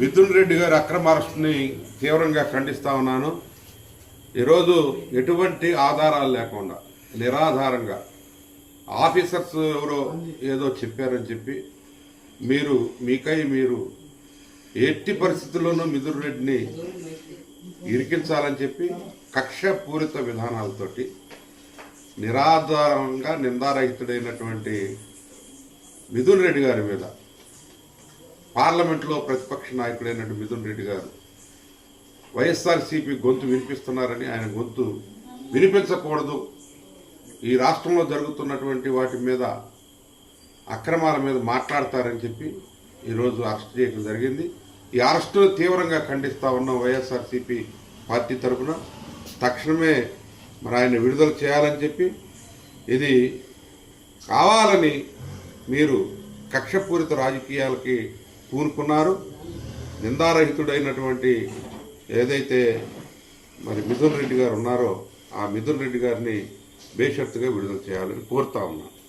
మిథున్ రెడ్డి గారి అక్రమ అరెస్ట్ని తీవ్రంగా ఖండిస్తా ఉన్నాను. ఈరోజు ఎటువంటి ఆధారాలు లేకుండా నిరాధారంగా ఆఫీసర్స్ ఎవరో ఏదో చెప్పారని చెప్పి మీరు మీకై మీరు ఎట్టి పరిస్థితుల్లోనూ మిథున్ రెడ్డిని ఇరికించాలని చెప్పి కక్షపూరిత విధానాలతోటి నిరాధారంగా నిందారహితుడైనటువంటి మిథున్ రెడ్డి గారి మీద పార్లమెంట్లో ప్రతిపక్ష నాయకుడైనటువంటి మిథున్ రెడ్డి గారు వైఎస్ఆర్సీపీ గొంతు వినిపిస్తున్నారని ఆయన గొంతు వినిపించకూడదు. ఈ రాష్ట్రంలో జరుగుతున్నటువంటి వాటి మీద అక్రమాల మీద మాట్లాడతారని చెప్పి ఈరోజు అరెస్ట్ చేయడం జరిగింది. ఈ అరెస్టును తీవ్రంగా ఖండిస్తా ఉన్న వైఎస్ఆర్సీపీ పార్టీ తరఫున తక్షణమే మరి ఆయన విడుదల చేయాలని చెప్పి ఇది కావాలని మీరు కక్షపూరిత రాజకీయాలకి పూనుకున్నారు నిందారహితుడైనటువంటి ఏదైతే మరి మిథున్ రెడ్డి గారు ఉన్నారో ఆ మిథున్ రెడ్డి గారిని బేషరతుగా విడుదల చేయాలని కోరుతా ఉన్నాను